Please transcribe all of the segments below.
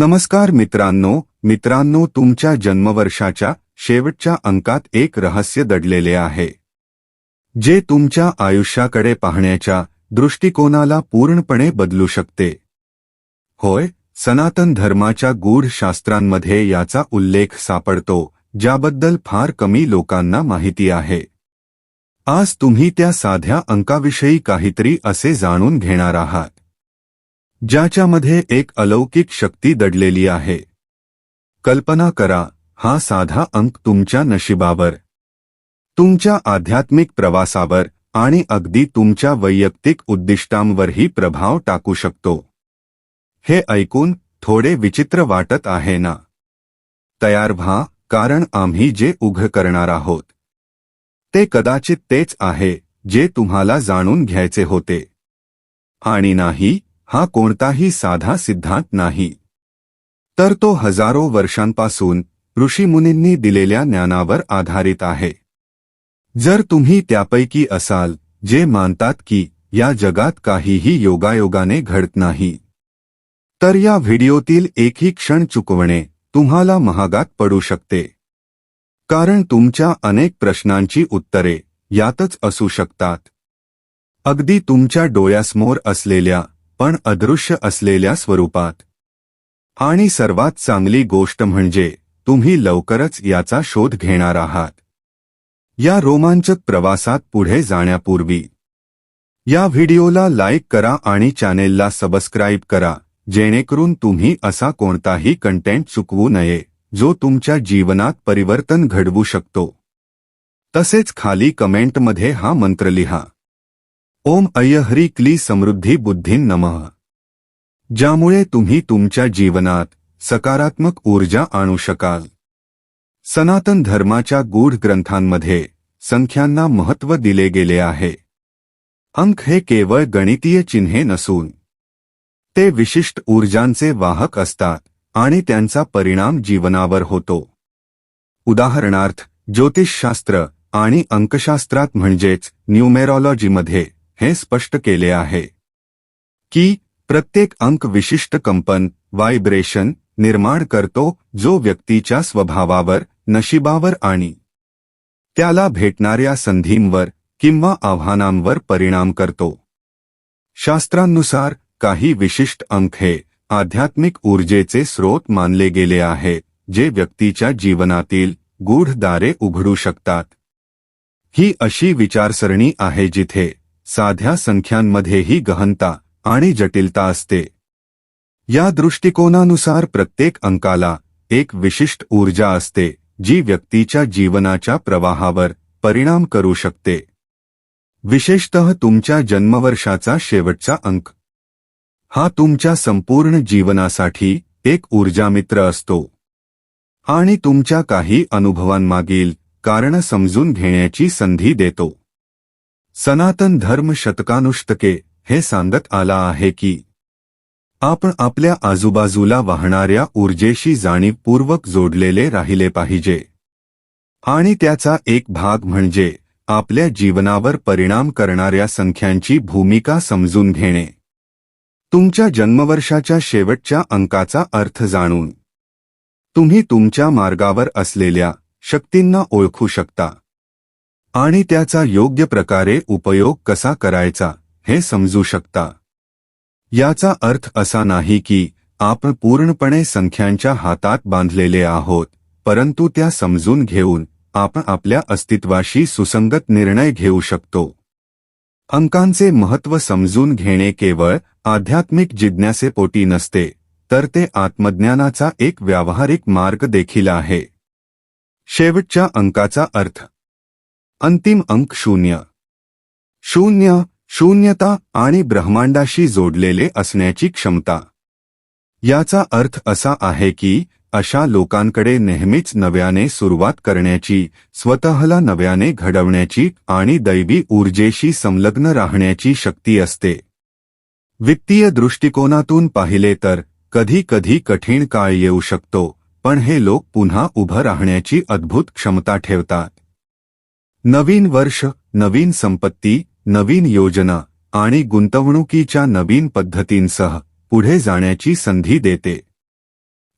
नमस्कार मित्रांनो मित्रांनो तुमच्या जन्मवर्षाच्या शेवटच्या अंकात एक रहस्य दडलेले आहे. जे तुमच्या आयुष्याकडे पाहण्याच्या दृष्टिकोनाला पूर्णपणे बदलू शकते. होय सनातन धर्माच्या गूढ शास्त्रांमध्ये याचा उल्लेख सापडतो ज्याबद्दल फार कमी लोकांना माहिती आहे. आज तुम्ही त्या साध्या अंकाविषयी काहीतरी असे जाणून घेणार आहात. ज्याच्यामध्ये एक अलौकिक शक्ती दडलेली आहे. कल्पना करा हा साधा अंक तुमच्या नशिबावर. तुमच्या आध्यात्मिक प्रवासावर आणि अगदी तुमच्या वैयक्तिक उद्दिष्टांवरही प्रभाव टाकू शकतो. हे ऐकून थोडे विचित्र वाटत आहे ना? तयार व्हा कारण आम्ही जे उघ करणार आहोत. ते कदाचित तेच आहे जे तुम्हाला जाणून घ्यायचे होते. आणि नाही हा कोणताही साधा सिद्धांत नाही. तर तो हजारो वर्षांपासून ऋषीमुनींनी दिलेल्या ज्ञानावर आधारित आहे. जर तुम्ही त्यापैकी असाल जे मानतात की या जगात काहीही योगायोगाने घडत नाही तर या व्हिडिओतील एकही क्षण चुकवणे तुम्हाला महागात पडू शकते. कारण तुमच्या अनेक प्रश्नांची उत्तरे यातच असू शकतात. अगदी तुमच्या डोळ्यासमोर असलेल्या पण अदृश्य असलेल्या स्वरूपात. आणि सर्वात चांगली गोष्ट म्हणजे तुम्ही लवकरच याचा शोध घेणार आहात. या रोमांचक प्रवासात पुढे जाण्यापूर्वी. या व्हिडिओला लाईक करा आणि चॅनेलला सबस्क्राईब करा जेणेकरून तुम्ही असा कोणताही कंटेंट चुकवू नये जो तुमच्या जीवनात परिवर्तन घडवू शकतो. तसेच खाली कमेंटमध्ये हा मंत्र लिहा. ओम अय्यहरी क्ली समृद्धी बुद्धीन नमः. ज्यामुळे तुम्ही तुमच्या जीवनात सकारात्मक ऊर्जा आणू शकाल. सनातन धर्माच्या गूढ ग्रंथांमध्ये संख्यांना महत्त्व दिले गेले आहे. अंक हे केवळ गणितीय चिन्हे नसून ते विशिष्ट ऊर्जांचे वाहक असतात आणि त्यांचा परिणाम जीवनावर होतो. उदाहरणार्थ ज्योतिषशास्त्र आणि अंकशास्त्रात म्हणजेच न्यूमेरॉलॉजीमध्ये हे स्पष्ट केले आहे की प्रत्येक अंक विशिष्ट कंपन व्हायब्रेशन निर्माण करतो जो व्यक्तीच्या स्वभावावर नशिबावर आणि त्याला भेटणाऱ्या संधींवर किंवा आव्हानांवर परिणाम करतो. शास्त्रांनुसार काही विशिष्ट अंक हे आध्यात्मिक ऊर्जेचे स्रोत मानले गेले आहे जे व्यक्तीच्या जीवनातील गूढ दारे उघडू शकतात. ही अशी विचारसरणी आहे जिथे साध्या संख्यांमध्येही गहनता आणि जटिलता असते. या दृष्टिकोनानुसार प्रत्येक अंकाला एक विशिष्ट ऊर्जा असते जी व्यक्तीच्या जीवनाच्या प्रवाहावर परिणाम करू शकते. विशेषतः तुमच्या जन्मवर्षाचा शेवटचा अंक. हा तुमच्या संपूर्ण जीवनासाठी एक ऊर्जामित्र असतो. आणि तुमच्या काही अनुभवांमागील कारण समजून घेण्याची संधी देतो. सनातन धर्म शतकानुष्टके हे सांगत आला आहे की आपण आपल्या आजूबाजूला वाहणाऱ्या ऊर्जेशी जाणीवपूर्वक जोडलेले राहिले पाहिजे. आणि त्याचा एक भाग म्हणजे आपल्या जीवनावर परिणाम करणाऱ्या संख्यांची भूमिका समजून घेणे. तुमच्या जन्मवर्षाच्या शेवटच्या अंकाचा अर्थ जाणून. तुम्ही तुमच्या मार्गावर असलेल्या शक्तींना ओळखू शकता. आणि त्याचा योग्य प्रकारे उपयोग कसा करायचा हे समजू शकता. याचा अर्थ असा नाही की आपण पूर्णपणे संख्यांच्या हातात बांधलेले आहोत परंतु त्या समजून घेऊन आपण आपल्या अस्तित्वाशी सुसंगत निर्णय घेऊ शकतो. अंकांचे महत्त्व समजून घेणे केवळ आध्यात्मिक जिज्ञासेपोटी नसते तर ते आत्मज्ञानाचा एक व्यावहारिक मार्ग देखील आहे. शेवटच्या अंकाचा अर्थ अंतिम अंक शून्य. शून्य शून्यता आणि ब्रह्मांडाशी जोडलेले असण्याची क्षमता. याचा अर्थ असा आहे की अशा लोकांकडे नेहमीच नव्याने सुरुवात करण्याची स्वतःला नव्याने घडवण्याची आणि दैवी ऊर्जेशी संलग्न राहण्याची शक्ती असते. वित्तीय दृष्टिकोनातून पाहिले तर कधी कधी कठीण काळ येऊ शकतो पण हे लोक पुन्हा उभं राहण्याची अद्भुत क्षमता ठेवतात. नवीन वर्ष नवीन संपत्ती नवीन योजना आणि गुंतवणुकीच्या नवीन पद्धतींसह पुढे जाण्याची संधी देते.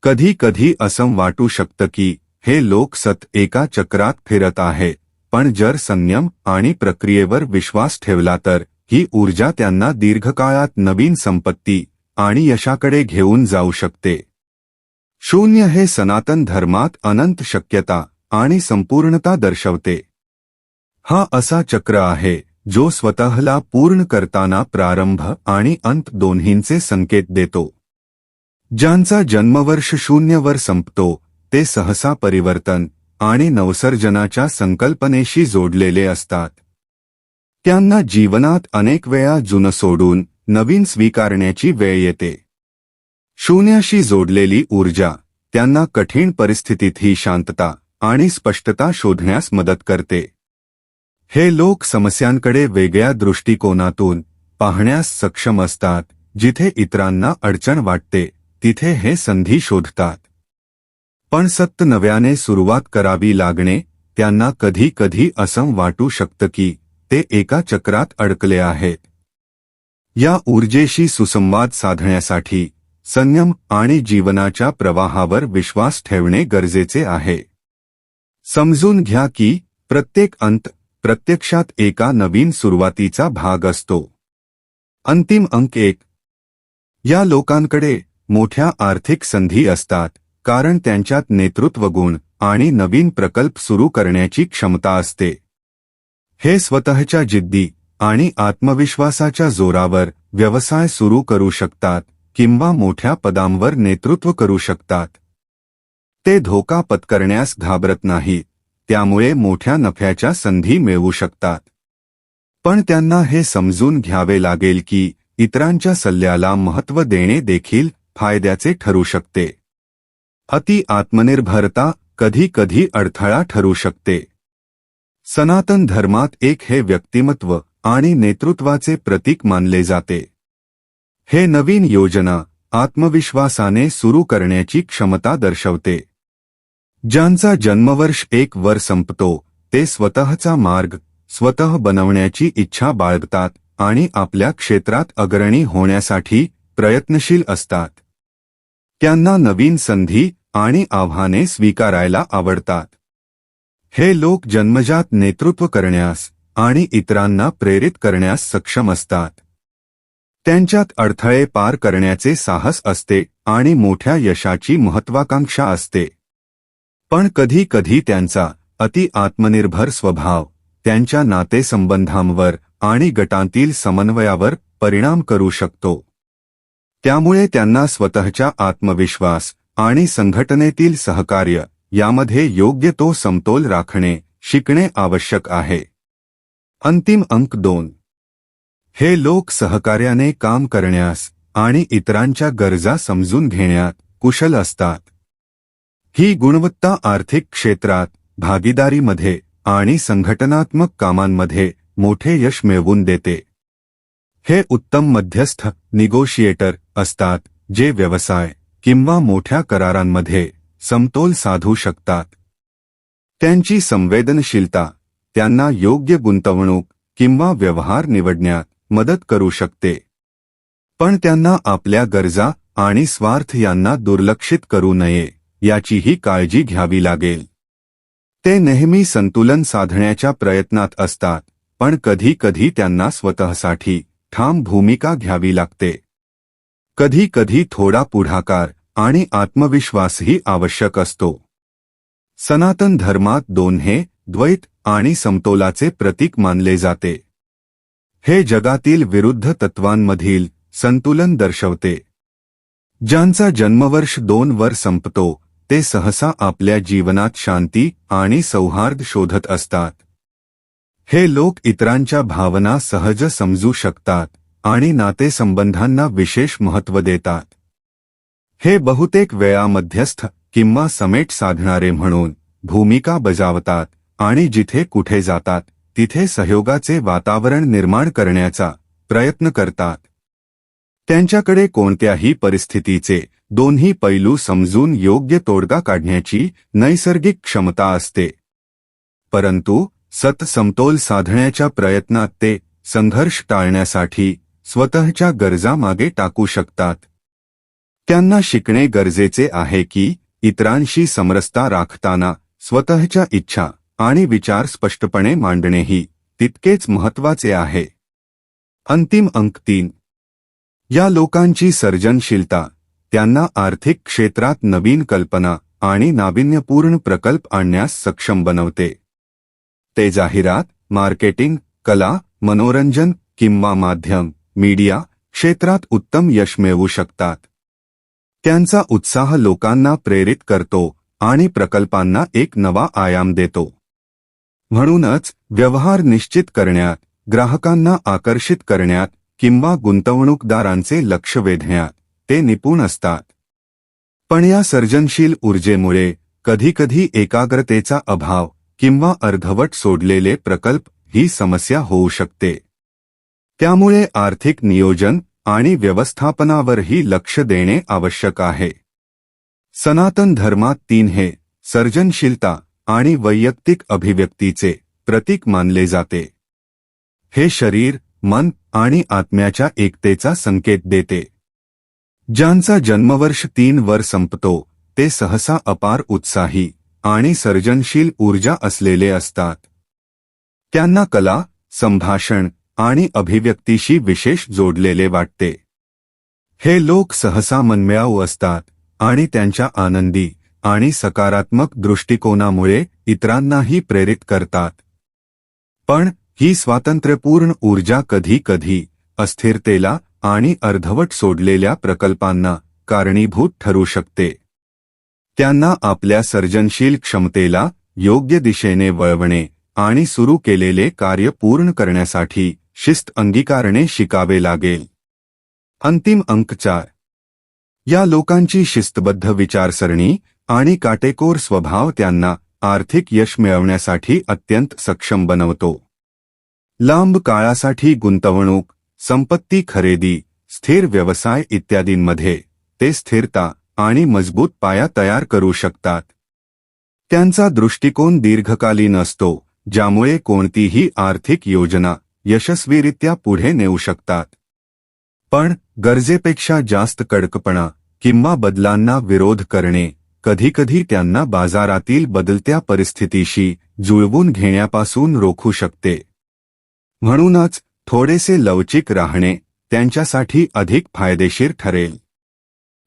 कधी कधी असं वाटू शकतं की हे लोक सत एका चक्रात फिरत आहे पण जर संयम आणि प्रक्रियेवर विश्वास ठेवला तर ही ऊर्जा त्यांना दीर्घकाळात नवीन संपत्ती आणि यशाकडे घेऊन जाऊ शकते. शून्य हे सनातन धर्मात अनंत शक्यता आणि संपूर्णता दर्शवते. हा असा चक्र आहे जो स्वतःला पूर्ण करताना प्रारंभ आणि अंत दोन्हींचे संकेत देतो. ज्यांचा जन्मवर्ष शून्यवर संपतो ते सहसा परिवर्तन आणि नवसर्जनाच्या संकल्पनेशी जोडलेले असतात. त्यांना जीवनात अनेक वेळा जुनं सोडून नवीन स्वीकारण्याची वेळ येते. शून्याशी जोडलेली ऊर्जा त्यांना कठीण परिस्थितीतही शांतता आणि स्पष्टता शोधण्यास मदत करते. हे लोक समस्यांकडे वेगळ्या दृष्टिकोनातून पाहण्यास सक्षम असतात जिथे इतरांना अडचण वाटते तिथे हे संधी शोधतात. पण सत्त नव्याने सुरुवात करावी लागणे त्यांना कधी कधी असं वाटू शकतं की ते एका चक्रात अडकले आहेत. या ऊर्जेशी सुसंवाद साधण्यासाठी संयम आणि जीवनाच्या प्रवाहावर विश्वास ठेवणे गरजेचे आहे. समजून घ्या की प्रत्येक अंत प्रत्यक्षात एका नवीन सुरुवातीचा भाग असतो. अंतिम अंक एक. या लोकांकडे मोठ्या आर्थिक संधी असतात कारण त्यांच्यात नेतृत्व गुण आणि नवीन प्रकल्प सुरू करण्याची क्षमता असते. हे स्वतःच्या जिद्दी आणि आत्मविश्वासाच्या जोरावर व्यवसाय सुरू करू शकतात किंवा मोठ्या पदांवर नेतृत्व करू शकतात. ते धोका पत्करण्यास घाबरत नाहीत. त्यामुळे मोठ्या नफ्याच्या संधी मिळवू शकतात. पण त्यांना हे समजून घ्यावे लागेल की इतरांच्या सल्ल्याला महत्त्व देणे देखील फायद्याचे ठरू शकते. अति आत्मनिर्भरता कधी कधी अडथळा ठरू शकते. सनातन धर्मात एक हे व्यक्तिमत्व आणि नेतृत्वाचे प्रतीक मानले जाते. हे नवीन योजना आत्मविश्वासाने सुरू करण्याची क्षमता दर्शवते. ज्यांचा जन्मवर्ष एक वर संपतो ते स्वतःचा मार्ग स्वतः बनवण्याची इच्छा बाळगतात आणि आपल्या क्षेत्रात अग्रणी होण्यासाठी प्रयत्नशील असतात. त्यांना नवीन संधी आणि आव्हाने स्वीकारायला आवडतात. हे लोक जन्मजात नेतृत्व करण्यास आणि इतरांना प्रेरित करण्यास सक्षम असतात. त्यांच्यात अडथळे पार करण्याचे साहस असते आणि मोठ्या यशाची महत्वाकांक्षा असते. पण कधी कधी त्यांचा अति आत्मनिर्भर स्वभाव त्यांच्या नातेसंबंधांवर आणि गटांतील समन्वयावर परिणाम करू शकतो. त्यामुळे त्यांना स्वतःच्या आत्मविश्वास आणि संघटनेतील सहकार्य यामध्ये योग्य तो समतोल राखणे शिकणे आवश्यक आहे. अंतिम अंक दोन. हे लोक सहकार्याने काम करण्यास आणि इतरांच्या गरजा समजून घेण्यात कुशल असतात. ही गुणवत्ता आर्थिक क्षेत्रात भागीदारीमध्ये आणि संघटनात्मक कामांमध्ये मोठे यश मिळवून देते. हे उत्तम मध्यस्थ निगोशिएटर असतात जे व्यवसाय किंवा मोठ्या करारांमध्ये समतोल साधू शकतात. त्यांची संवेदनशीलता त्यांना योग्य गुंतवणूक किंवा व्यवहार निवडण्यात मदत करू शकते. पण त्यांना आपल्या गरजा आणि स्वार्थ यांना दुर्लक्षित करू नये. याचीही काळजी घ्यावी लागेल. ते नेहमी संतुलन साधण्याच्या प्रयत्नात असतात पण कधी कधी त्यांना स्वतःसाठी ठाम भूमिका घ्यावी लागते. कधी कधी थोडा पुढाकार आणि आत्मविश्वासही आवश्यक असतो. सनातन धर्मात दोन्हे द्वैत आणि समतोलाचे प्रतीक मानले जाते. हे जगातील विरुद्ध तत्वांमधील संतुलन दर्शवते. ज्यांचा जन्मवर्ष दोन वर संपतो ते सहसा आपल्या जीवनात शांती आणि सौहार्द शोधत असतात. हे लोक इतरांच्या भावना सहज समजू शकतात आणि नातेसंबंधांना विशेष महत्त्व देतात. हे बहुतेक वेळा मध्यस्थ किंवा समेट साधणारे म्हणून भूमिका बजावतात आणि जिथे कुठे जातात तिथे सहयोगाचे वातावरण निर्माण करण्याचा प्रयत्न करतात. त्यांच्याकडे कोणत्याही परिस्थितीचे दोन्ही पैलू समजून योग्य तोडगा काढण्याची नैसर्गिक क्षमता असते. परंतु सतसमतोल साधण्याच्या प्रयत्नात ते संघर्ष टाळण्यासाठी स्वतःच्या गरजा मागे टाकू शकतात. त्यांना शिकणे गरजेचे आहे की इतरांशी समरसता राखताना स्वतःच्या इच्छा आणि विचार स्पष्टपणे मांडणेही तितकेच महत्त्वाचे आहे. अंतिम अंक तीन. या लोकांची सर्जनशीलता त्यांना आर्थिक क्षेत्रात नवीन कल्पना आणि नाविन्यपूर्ण प्रकल्प आणण्यास सक्षम बनवते. ते जाहिरात मार्केटिंग कला मनोरंजन किंवा माध्यम मीडिया क्षेत्रात उत्तम यश मिळवू शकतात. त्यांचा उत्साह लोकांना प्रेरित करतो आणि प्रकल्पांना एक नवा आयाम देतो. म्हणूनच व्यवहार निश्चित करण्यात ग्राहकांना आकर्षित करण्यात किंवा गुंतवणूकदारांचे लक्ष वेधण्यात ते निपुण असतात. पण या सर्जनशील ऊर्जेमुळे कधीकधी एकाग्रतेचा अभाव किंवा अर्धवट सोडलेले प्रकल्प ही समस्या होऊ शकते. त्यामुळे आर्थिक नियोजन आणि व्यवस्थापनावरही लक्ष देणे आवश्यक आहे. सनातन धर्मात तीन हे सर्जनशीलता आणि वैयक्तिक अभिव्यक्तीचे प्रतीक मानले जाते. हे शरीर मन आणि आत्म्याच्या एकतेचा संकेत देते. ज्यांचा जन्मवर्ष तीन वर संपतो ते सहसा अपार उत्साही आणि सर्जनशील ऊर्जा असलेले असतात. त्यांना कला संभाषण आणि अभिव्यक्तीशी विशेष जोडलेले वाटते. हे लोक सहसा मनम्याऊ असतात आणि त्यांच्या आनंदी आणि सकारात्मक दृष्टिकोनामुळे इतरांनाही प्रेरित करतात. पण ही स्वातंत्र्यपूर्ण ऊर्जा कधी कधी अस्थिरतेला आणि अर्धवट सोडलेल्या प्रकल्पांना कारणीभूत ठरू शकते. त्यांना आपल्या सर्जनशील क्षमतेला योग्य दिशेने वळवणे आणि सुरू केलेले कार्य पूर्ण करण्यासाठी शिस्त अंगीकारणे शिकावे लागेल. अंतिम अंक चार. या लोकांची शिस्तबद्ध विचारसरणी आणि काटेकोर स्वभाव त्यांना आर्थिक यश मिळवण्यासाठी अत्यंत सक्षम बनवतो. लांब काळासाठी गुंतवणूक संपत्ती खरेदी स्थिर व्यवसाय इत्यादींमध्ये ते स्थिरता आणि मजबूत पाया तयार करू शकतात. त्यांचा दृष्टिकोन दीर्घकालीन असतो ज्यामुळे कोणतीही आर्थिक योजना यशस्वीरित्या पुढे नेऊ शकतात. पण गरजेपेक्षा जास्त कडकपणा किंवा बदलांना विरोध करणे कधीकधी त्यांना बाजारातील बदलत्या परिस्थितीशी जुळवून घेण्यापासून रोखू शकते. म्हणूनच थोडेसे लवचिक राहणे त्यांच्यासाठी अधिक फायदेशीर ठरेल.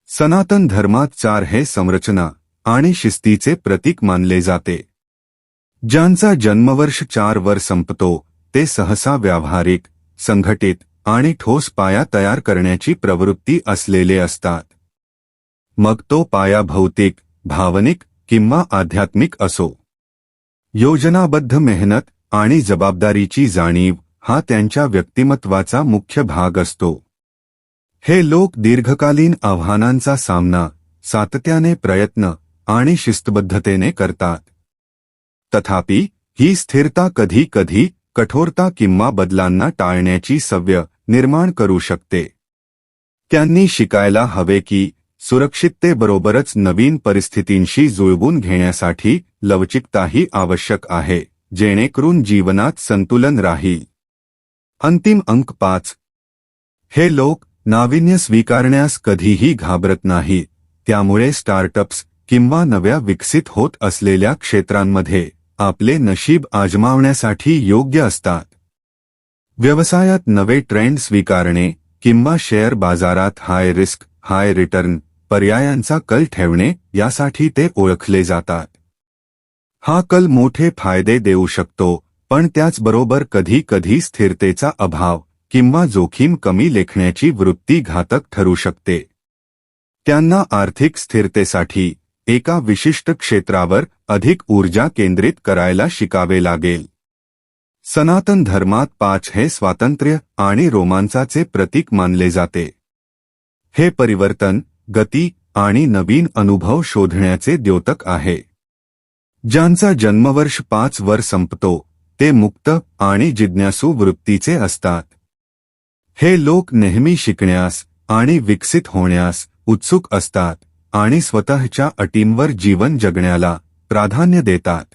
सनातन धर्मात चार हे संरचना आणि शिस्तीचे प्रतीक मानले जाते. ज्यांचा जन्मवर्ष चार वर संपतो ते सहसा व्यावहारिक संघटित आणि ठोस पाया तयार करण्याची प्रवृत्ती असलेले असतात. मग तो पाया भौतिक भावनिक किंवा आध्यात्मिक असो. योजनाबद्ध मेहनत आणि जबाबदारीची जाणीव हा त्यांच्या व्यक्तिमत्वाचा मुख्य भाग असतो. हे लोक दीर्घकालीन आव्हानांचा सामना सातत्याने प्रयत्न आणि शिस्तबद्धतेने करतात. तथापि ही स्थिरता कधी कधी कठोरता किंवा बदलांना टाळण्याची सव्य निर्माण करू शकते. त्यांनी शिकायला हवे की सुरक्षिततेबरोबरच नवीन परिस्थितींशी जुळवून घेण्यासाठी लवचिकताही आवश्यक आहे जेणेकरून जीवनात संतुलन राहील. अंतिम अंक पाच. हे लोक नाविन्य स्वीकारण्यास कधीही घाबरत नाही त्यामुळे स्टार्टअप्स किंवा नव्या विकसित होत असलेल्या क्षेत्रांमध्ये आपले नशीब आजमावण्यासाठी योग्य असतात. व्यवसायात नवे ट्रेंड स्वीकारणे किंवा शेअर बाजारात हाय रिस्क हाय रिटर्न पर्यायांचा कल ठेवणे यासाठी ते ओळखले जातात. हा कल मोठे फायदे देऊ शकतो पण त्याचबरोबर कधी कधी स्थिरतेचा अभाव किंवा जोखीम कमी लेखण्याची वृत्ती घातक ठरू शकते. त्यांना आर्थिक स्थिरतेसाठी एका विशिष्ट क्षेत्रावर अधिक ऊर्जा केंद्रित करायला शिकावे लागेल. सनातन धर्मात पाच हे स्वातंत्र्य आणि रोमांचाचे प्रतीक मानले जाते. हे परिवर्तन गती आणि नवीन अनुभव शोधण्याचे द्योतक आहे. ज्यांचा जन्मवर्ष पाच वर संपतो ते मुक्त आणि जिज्ञासू वृत्तीचे असतात. हे लोक नेहमी शिकण्यास आणि विकसित होण्यास उत्सुक असतात आणि स्वतःच्या अटींवर जीवन जगण्याला प्राधान्य देतात.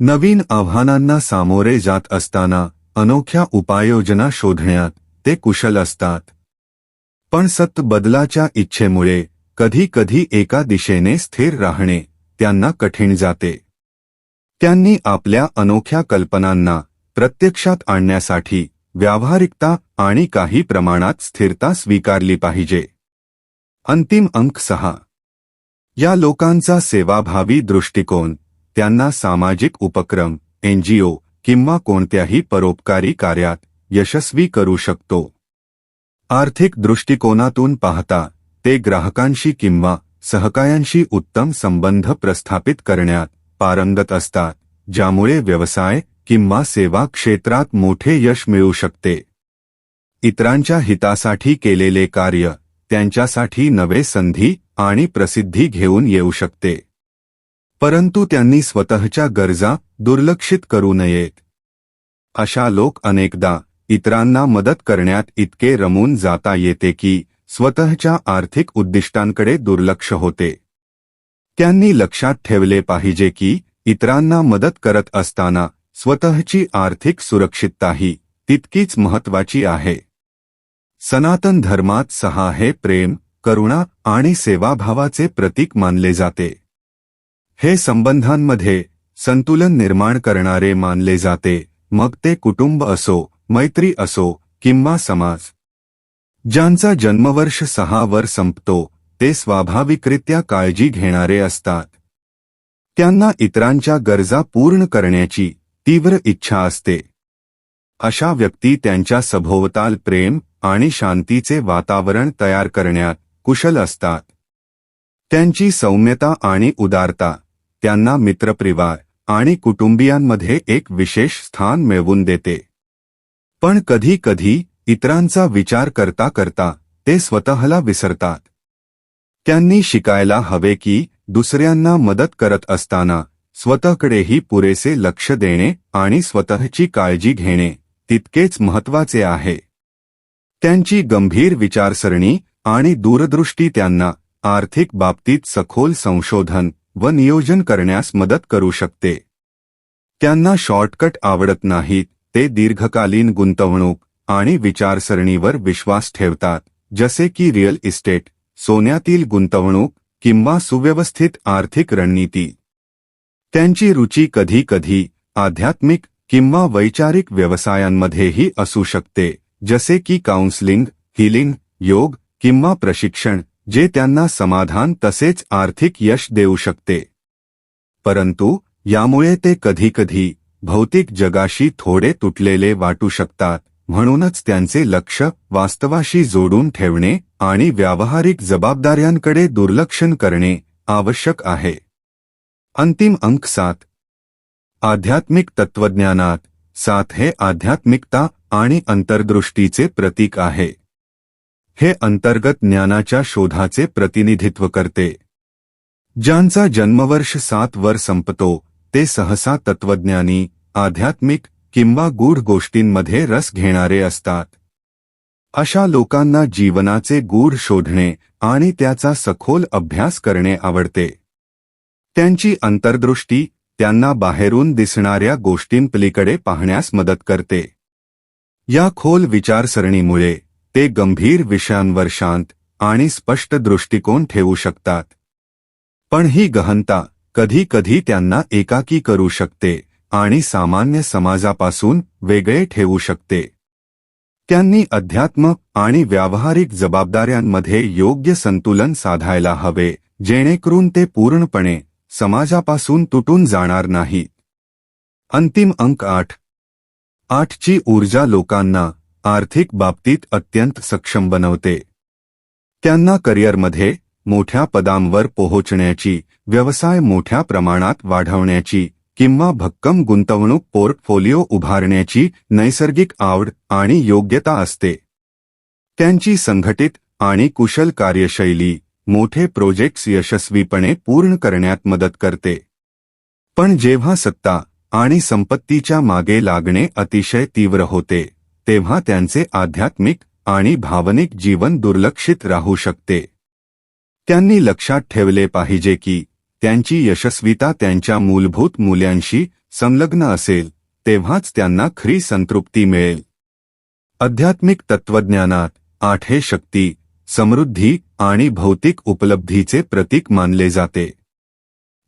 नवीन आव्हानांना सामोरे जात असताना अनोख्या उपाययोजना शोधण्यात ते कुशल असतात. पण सत बदलाच्या इच्छेमुळे कधी कधी एका दिशेने स्थिर राहणे त्यांना कठीण जाते. त्यांनी आपल्या अनोख्या कल्पनांना प्रत्यक्षात आणण्यासाठी व्यावहारिकता आणि काही प्रमाणात स्थिरता स्वीकारली पाहिजे. अंतिम अंक सहा. या लोकांचा सेवाभावी दृष्टिकोन त्यांना सामाजिक उपक्रम एनजीओ किंवा कोणत्याही परोपकारी कार्यात यशस्वी करू शकतो. आर्थिक दृष्टिकोनातून पाहता ते ग्राहकांशी किंवा सहकायांशी उत्तम संबंध प्रस्थापित करण्यात पारंगत असतात ज्यामुळे व्यवसाय किंवा सेवा क्षेत्रात मोठे यश मिळू शकते. इतरांच्या हितासाठी केलेले कार्य त्यांच्यासाठी नवे संधी आणि प्रसिद्धी घेऊन येऊ शकते. परंतु त्यांनी स्वतःच्या गरजा दुर्लक्षित करू नयेत. अशा लोक अनेकदा इतरांना मदत करण्यात इतके रमून जाता येते की स्वतःच्या आर्थिक उद्दिष्टांकडे दुर्लक्ष होते. त्यांनी लक्षात ठेवले पाहिजे की इतरांना मदत करत असताना स्वतःची आर्थिक सुरक्षितताही तितकीच महत्वाची आहे. सनातन धर्मात सहा हे प्रेम करुणा आणि सेवाभावाचे प्रतीक मानले जाते. हे संबंधांमध्ये संतुलन निर्माण करणारे मानले जाते मग ते कुटुंब असो मैत्री असो किंवा समाज. ज्यांचा जन्मवर्ष सहा वर संपतो ते स्वाभाविकरित्या काळजी घेणारे असतात. त्यांना इतरांच्या गरजा पूर्ण करण्याची तीव्र इच्छा असते. अशा व्यक्ती त्यांच्या सभोवताल प्रेम आणि शांतीचे वातावरण तयार करण्यात कुशल असतात. त्यांची सौम्यता आणि उदारता त्यांना मित्रपरिवार आणि कुटुंबियांमध्ये एक विशेष स्थान मिळवून देते. पण कधी कधी इतरांचा विचार करता करता ते स्वतःला विसरतात. त्यांनी शिकायला हवे की दुसऱ्यांना मदत करत असताना स्वतःकडेही पुरेसे लक्ष देणे आणि स्वतःची काळजी घेणे तितकेच महत्त्वाचे आहे. त्यांची गंभीर विचारसरणी आणि दूरदृष्टी त्यांना आर्थिक बाबतीत सखोल संशोधन व नियोजन करण्यास मदत करू शकते. त्यांना शॉर्टकट आवडत नाहीत ते दीर्घकालीन गुंतवणूक आणि विचारसरणीवर विश्वास ठेवतात जसे की रिअल इस्टेट. सोन्यातील गुंतवणूक किंवा सुव्यवस्थित आर्थिक रणनीती. त्यांची रुची कधी आध्यात्मिक किंवा वैचारिक व्यवसायांमध्येही असू शकते, जसे की काउन्सलिंग हिलिंग योग किंवा प्रशिक्षण, जे त्यांना समाधान तसेच आर्थिक यश देऊ शकते. परंतु यामुळे ते कधीकधी भौतिक जगाशी थोडे तुटलेले वाटू शकतात म्हणूनच त्यांचे लक्ष वास्तवाशी जोडून ठेवणे आणि व्यावहारिक जबाबदाऱ्यांकडे दुर्लक्षण करणे आवश्यक आहे. अंतिम अंक सात. आध्यात्मिक तत्वज्ञानात सात हे आध्यात्मिकता आणि अंतर्दृष्टीचे प्रतीक आहे. हे अंतर्गत ज्ञानाच्या शोधाचे प्रतिनिधित्व करते. ज्यांचा जन्मवर्ष सात वर संपतो ते सहसा तत्वज्ञानी आध्यात्मिक किंवा गूढ गोष्टींमध्ये रस घेणारे असतात. अशा लोकांना जीवनाचे गूढ शोधणे आणि त्याचा सखोल अभ्यास करणे आवडते. त्यांची अंतर्दृष्टी त्यांना बाहेरून दिसणाऱ्या गोष्टींपलीकडे पाहण्यास मदत करते. या खोल विचारसरणीमुळे ते गंभीर विषयांवर शांत आणि स्पष्ट दृष्टिकोन ठेवू शकतात. पण ही गहनता कधी कधी त्यांना एकाकी करू शकते आणि सामान्य समाजापासून वेगळे ठेवू शकते. त्यांनी अध्यात्म आणि व्यावहारिक जबाबदाऱ्यांमध्ये योग्य संतुलन साधायला हवे जेणेकरून ते पूर्णपणे समाजापासून तुटून जाणार नाही. अंतिम अंक आठ. आठची ऊर्जा लोकांना आर्थिक बाबतीत अत्यंत सक्षम बनवते. त्यांना करिअरमध्ये मोठ्या पदांवर पोहोचण्याची व्यवसाय मोठ्या प्रमाणात वाढवण्याची किंवा भक्कम गुंतवणूक पोर्टफोलिओ उभारण्याची नैसर्गिक आवड आणि योग्यता असते. त्यांची संघटित आणि कुशल कार्यशैली मोठे प्रोजेक्ट्स यशस्वीपणे पूर्ण करण्यात मदत करते. पण जेव्हा सत्ता आणि संपत्तीच्या मागे लागणे अतिशय तीव्र होते तेव्हा त्यांचे आध्यात्मिक आणि भावनिक जीवन दुर्लक्षित राहू शकते. त्यांनी लक्षात ठेवले पाहिजे की त्यांची यशस्वीता त्यांच्या मूलभूत मूल्यांशी संलग्न असेल तेव्हाच त्यांना खरी संतृप्ती मिळेल. आध्यात्मिक तत्वज्ञानात आठे शक्ती समृद्धी आणि भौतिक उपलब्धीचे प्रतीक मानले जाते.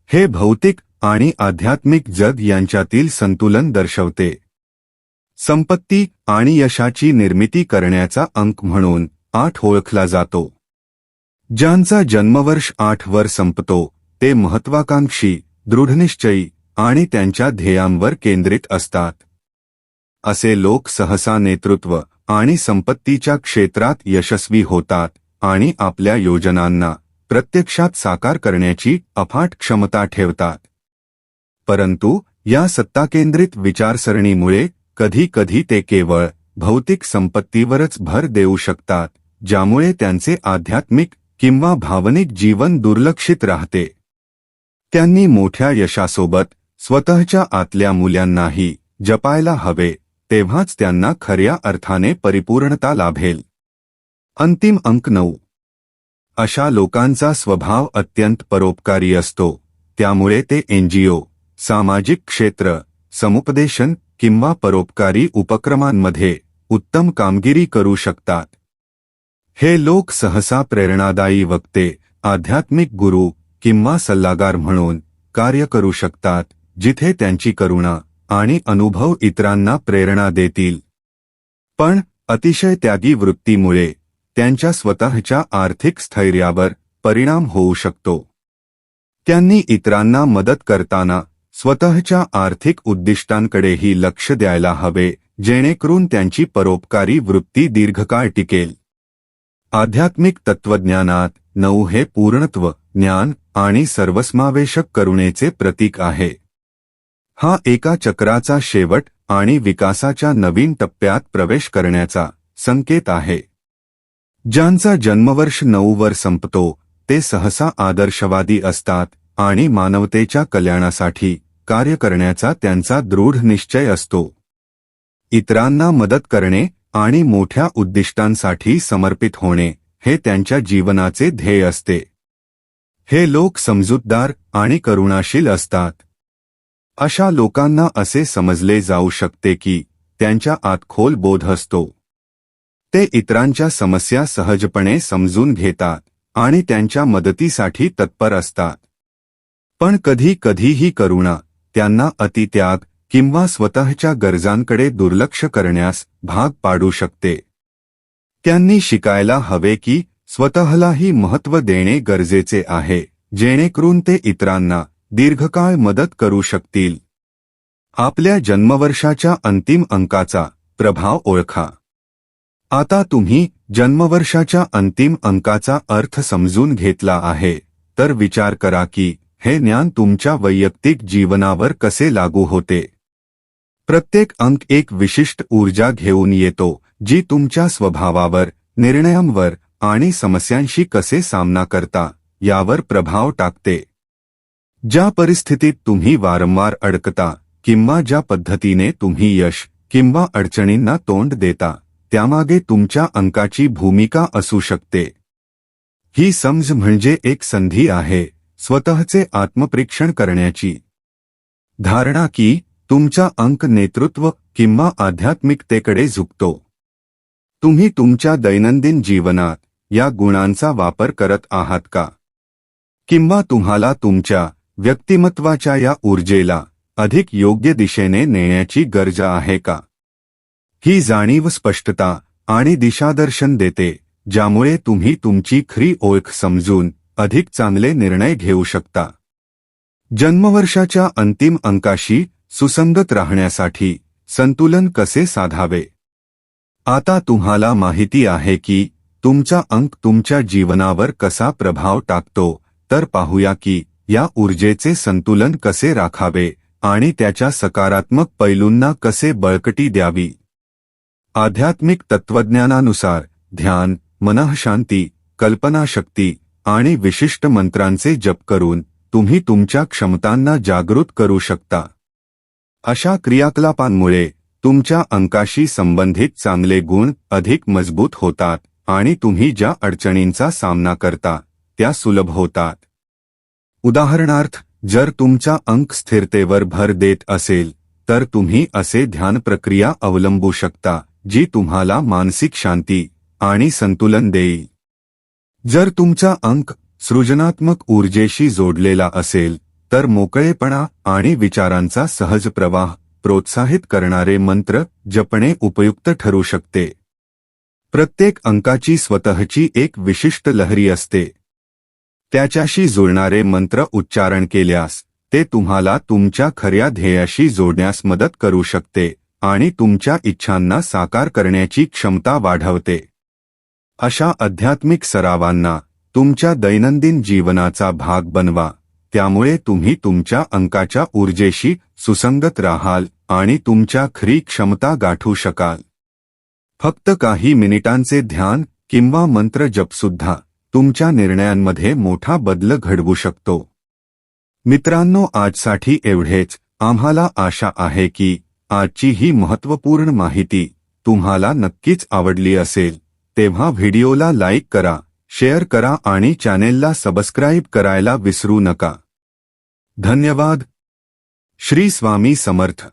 हे भौतिक आणि आध्यात्मिक जग यांच्यातील संतुलन दर्शवते. संपत्ती आणि यशाची निर्मिती करण्याचा अंक म्हणून आठ ओळखला जातो. ज्यांचा जन्मवर्ष आठ वर संपतो ते महत्वाकांक्षी दृढनिश्चयी आणि त्यांच्या ध्येयांवर केंद्रित असतात. असे लोक सहसा नेतृत्व आणि संपत्तीच्या क्षेत्रात यशस्वी होतात आणि आपल्या योजनांना प्रत्यक्षात साकार करण्याची अफाट क्षमता ठेवतात. परंतु या सत्ताकेंद्रित विचारसरणीमुळे कधी कधी ते केवळ भौतिक संपत्तीवरच भर देऊ शकतात ज्यामुळे त्यांचे आध्यात्मिक किंवा भावनिक जीवन दुर्लक्षित राहते. त्यांनी मोठ्या यशासोबत स्वतःच्या आतल्या मुल्यांनाही जपायला हवे तेव्हाच त्यांना खऱ्या अर्थाने परिपूर्णता लाभेल. अंतिम अंक नऊ. अशा लोकांचा स्वभाव अत्यंत परोपकारी असतो त्यामुळे ते एनजीओ सामाजिक क्षेत्र समुपदेशन किंवा परोपकारी उपक्रमांमध्ये उत्तम कामगिरी करू शकतात. हे लोक सहसा प्रेरणादायी वक्ते आध्यात्मिक गुरु किंवा सल्लागार म्हणून कार्य करू शकतात जिथे त्यांची करुणा आणि अनुभव इतरांना प्रेरणा देतील. पण अतिशय त्यागी वृत्तीमुळे त्यांच्या स्वतःच्या आर्थिक स्थैर्यावर परिणाम होऊ शकतो. त्यांनी इतरांना मदत करताना स्वतःच्या आर्थिक उद्दिष्टांकडेही लक्ष द्यायला हवे जेणेकरून त्यांची परोपकारी वृत्ती दीर्घकाळ टिकेल. आध्यात्मिक तत्वज्ञानात नऊ हे पूर्णत्व ज्ञान आणि सर्वसमावेशक करुणेचे प्रतीक आहे. हा एका चक्राचा शेवट आणि विकासाच्या नवीन टप्प्यात प्रवेश करण्याचा संकेत आहे. ज्यांचा जन्मवर्ष नऊ वर संपतो ते सहसा आदर्शवादी असतात आणि मानवतेच्या कल्याणासाठी कार्य करण्याचा त्यांचा दृढ निश्चय असतो. इतरांना मदत करणे आणि मोठ्या उद्दिष्टांसाठी समर्पित होणे हे त्यांच्या जीवनाचे ध्येय असते. हे लोक समजूतदार आणि करुणाशील असतात. अशा लोकांना असे समजले जाऊ शकते की त्यांच्या आत खोल बोध असतो. ते इतरांच्या समस्या सहजपणे समजून घेतात आणि त्यांच्या मदतीसाठी तत्पर असतात. पण कधी कधीही करुणा त्यांना अतित्याग किंवा स्वतःच्या गरजांकडे दुर्लक्ष करण्यास भाग पाडू शकते. त्यांनी शिकायला हवे की स्वतःलाही महत्त्व देणे गरजेचे आहे जेणेकरून ते इतरांना दीर्घकाळ मदत करू शकतील. आपल्या जन्मवर्षाच्या अंतिम अंकाचा प्रभाव ओळखा. आता तुम्ही जन्मवर्षाच्या अंतिम अंकाचा अर्थ समजून घेतला आहे तर विचार करा की हे ज्ञान तुमच्या वैयक्तिक जीवनावर कसे लागू होते. प्रत्येक अंक एक विशिष्ट ऊर्जा घेऊन येतो जी तुमच्या स्वभावावर निर्णयांवर आणि समस्यांशी कसे सामना करता, यावर प्रभाव टाकते. ज्या परिस्थितीत तुम्ही वारंवार अडकता, किंवा ज्या पद्धतीने तुम्ही यश, किंवा अडचणींना तोंड देता, त्यामागे तुमच्या अंकाची भूमिका असू शकते. ही समज म्हणजे एक संधी आहे, स्वतःचे आत्मपरीक्षण करण्याची. धारणा की, तुमचा अंक नेतृत्व, किंवा आध्यात्मिकतेकडे झुकतो. तुम्ही तुमच्या दैनंदिन जीवनात या गुणांचा वापर करत आहात का? किंवा तुम्हाला तुमच्या व्यक्तिमत्वाच्या या ऊर्जेला अधिक योग्य दिशेने नेण्याची गरज आहे का? ही जाणीव स्पष्टता आणि दिशादर्शन देते ज्यामुळे तुम्ही तुमची खरी ओळख समजून अधिक चांगले निर्णय घेऊ शकता. जन्मवर्षाच्या अंतिम अंकाशी सुसंगत राहण्यासाठी संतुलन कसे साधावे? आता तुम्हाला माहिती आहे की तुमचा अंक तुमच्या जीवनावर कसा प्रभाव टाकतो तर पाहूया की या ऊर्जेचे संतुलन कसे राखावे आणि त्याच्या सकारात्मक पैलूंना कसे बळकटी द्यावी. आध्यात्मिक तत्वज्ञानानुसार ध्यान मनःशांती कल्पनाशक्ती आणि विशिष्ट मंत्रांचे जप करून तुम्ही तुमच्या क्षमतांना जागृत करू शकता. अशा क्रियाकलापांमुळे तुमच्या अंकाशी संबंधित चांगले गुण अधिक मजबूत होतात. आणि तुम्ही ज्या अडचणींचा सामना करता त्या सुलभ होतात. उदाहरणार्थ जर तुमचा अंक स्थिरतेवर भर देत असेल तर तुम्ही असे ध्यान प्रक्रिया अवलंबू शकता जी तुम्हाला मानसिक शांती आणि संतुलन देईल. जर तुमचा अंक सृजनात्मक ऊर्जेशी जोडलेला असेल तर मोकळेपणा आणि विचारांचा सहज प्रवाह प्रोत्साहित करणारे मंत्र जपणे उपयुक्त ठरू शकते. प्रत्येक अंकाची स्वतःची एक विशिष्ट लहरी असते. त्याच्याशी जुळणारे मंत्र उच्चारण केल्यास ते तुम्हाला तुमच्या खऱ्या ध्येयाशी जोडण्यास मदत करू शकते आणि तुमच्या इच्छांना साकार करण्याची क्षमता वाढवते. अशा आध्यात्मिक सरावांना तुमच्या दैनंदिन जीवनाचा भाग बनवा त्यामुळे तुम्ही तुमच्या अंकाच्या ऊर्जेशी सुसंगत राहाल आणि तुमच्या खरी क्षमता गाठू शकाल. फक्त काही मिनिटांचे ध्यान किंवा मंत्र जपसुद्धा तुमच्या निर्णयांमध्ये मोठा बदल घडवू शकतो. मित्रांनो आजसाठी एवढेच. आम्हाला आशा आहे की आजची ही महत्त्वपूर्ण माहिती तुम्हाला नक्कीच आवडली असेल. तेव्हा व्हिडिओला लाईक करा शेअर करा आणि चॅनेलला सबस्क्राईब करायला विसरू नका. धन्यवाद. श्री स्वामी समर्थ.